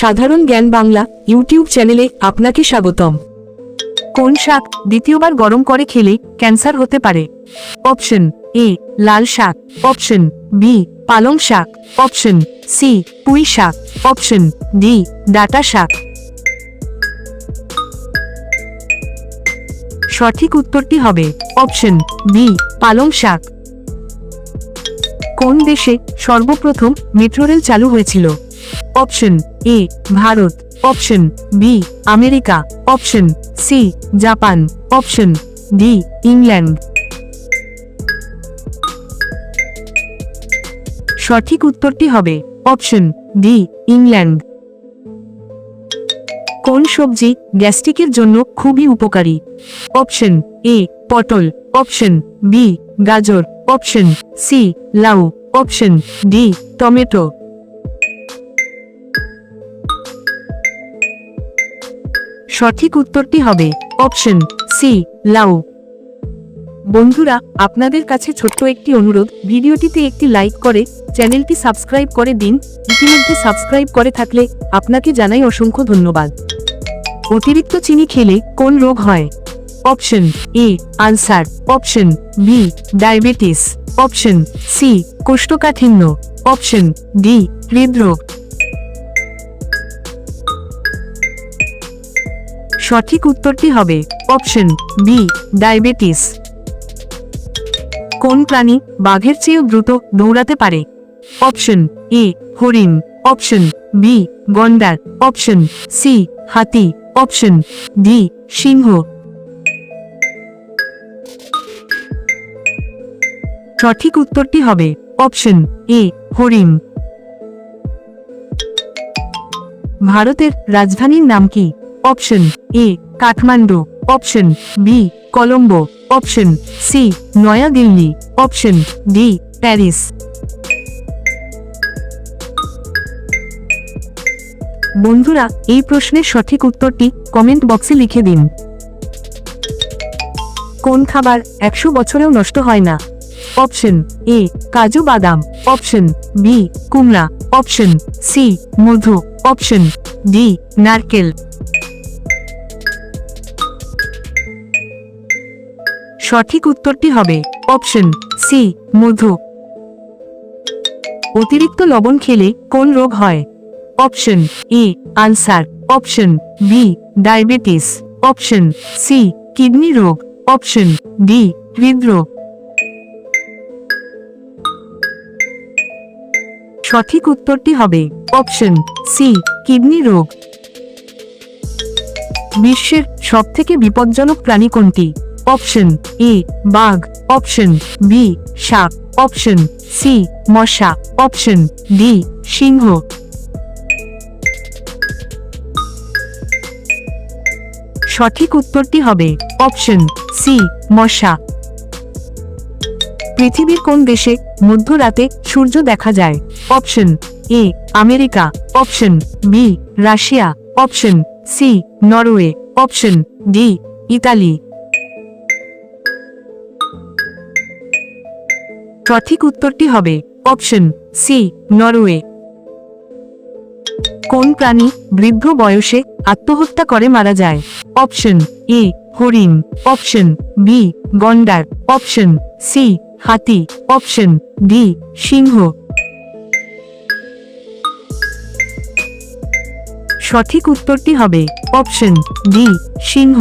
সাধারণ জ্ঞান বাংলা ইউটিউব চ্যানেলে আপনাকে স্বাগতম। কোন শাক দ্বিতীয়বার গরম করে খেলে ক্যান্সার হতে পারে? অপশন এ, লাল শাক। অপশন বি, পালং শাক। অপশন সি, পুঁই শাক। অপশন ডি, ডাটা শাক। সঠিক উত্তরটি হবে অপশন বি, পালং শাক। কোন দেশে সর্বপ্রথম মেট্রো রেল চালু হয়েছিল? Option A Bharat option B America option C Japan option D England সঠিক উত্তরটি হবে অপশন ডি, ইংল্যান্ড। কোন সবজি গ্যাস্ট্রিকের জন্য খুবই উপকারী? অপশন এ, পটল। অপশন বি, গাজর। অপশন সি, লাউ। Option D, tomato. সঠিক উত্তরটি হবে অপশন সি, লাউ। বন্ধুরা, আপনাদের কাছে ছোট্ট একটি অনুরোধ, ভিডিওটিতে একটি লাইক করে, চ্যানেলটি সাবস্ক্রাইব করে দিন, ইতিমধ্যে সাবস্ক্রাইব করে থাকলে আপনাকে জানাই অসংখ্য ধন্যবাদ। অতিরিক্ত চিনি খেলে কোন রোগ হয়? Option A answer option B, diabetes. Option C, কোষ্ঠকাঠিন্য। অপশন ডি, হৃদরোগ। সঠিক উত্তরটি হবে অপশন বি, ডায়াবেটিস। কোন প্রাণী বাঘের চেয়েও দ্রুত দৌড়াতে পারে? অপশন এ, হরিণ। অপশন বি গন্ডার অপশন সি, হাতি। অপশন ডি, সিংহ। সঠিক উত্তরটি হবে অপশন এ, হরিণ। ভারতের রাজধানীর নাম কি? Option A Kathmandu option B Colombo option C Naya New Delhi option D Paris বন্ধুরা, এই প্রশ্নের সঠিক উত্তরটি কমেন্ট বক্সে লিখে দিন। কোন খাবার একশো বছরেও নষ্ট হয় না? অপশন এ কাজু বাদাম। অপশন বি কুমড়া। অপশন সি মধু। অপশন ডি নারকেল। সঠিক উত্তরটি হবে অপশন সি মধু। অতিরিক্ত লবণ খেলে কোন রোগ হয়? Option A answer option B diabetes. Option C kidney রোগ। অপশন ডি হৃদরোগ। সঠিক উত্তরটি হবে অপশন সি কিডনি রোগ। বিশ্বের সবথেকে বিপজ্জনক প্রাণী কোনটি? অপশন এ বাঘ। অপশন বি, সাপ। অপশন সি, মশা। অপশন ডি, সিংহ। সঠিক উত্তরটি হবে অপশন সি, মশা। পৃথিবীর কোন দেশে মধ্যরাতে সূর্য দেখা যায়? Option A, America. Option B, Russia. Option C, Norway. Option D, Italy. সঠিক উত্তরটি হবে অপশন সি, নরওয়ে। কোন প্রাণী বৃদ্ধ বয়সে আত্মহত্যা করে মারা যায়? অপশন এ, হরিণ। অপশন বি, গন্ডার। অপশন সি, হাতি। অপশন ডি, সিংহ। সঠিক উত্তরটি হবে অপশন ডি, সিংহ।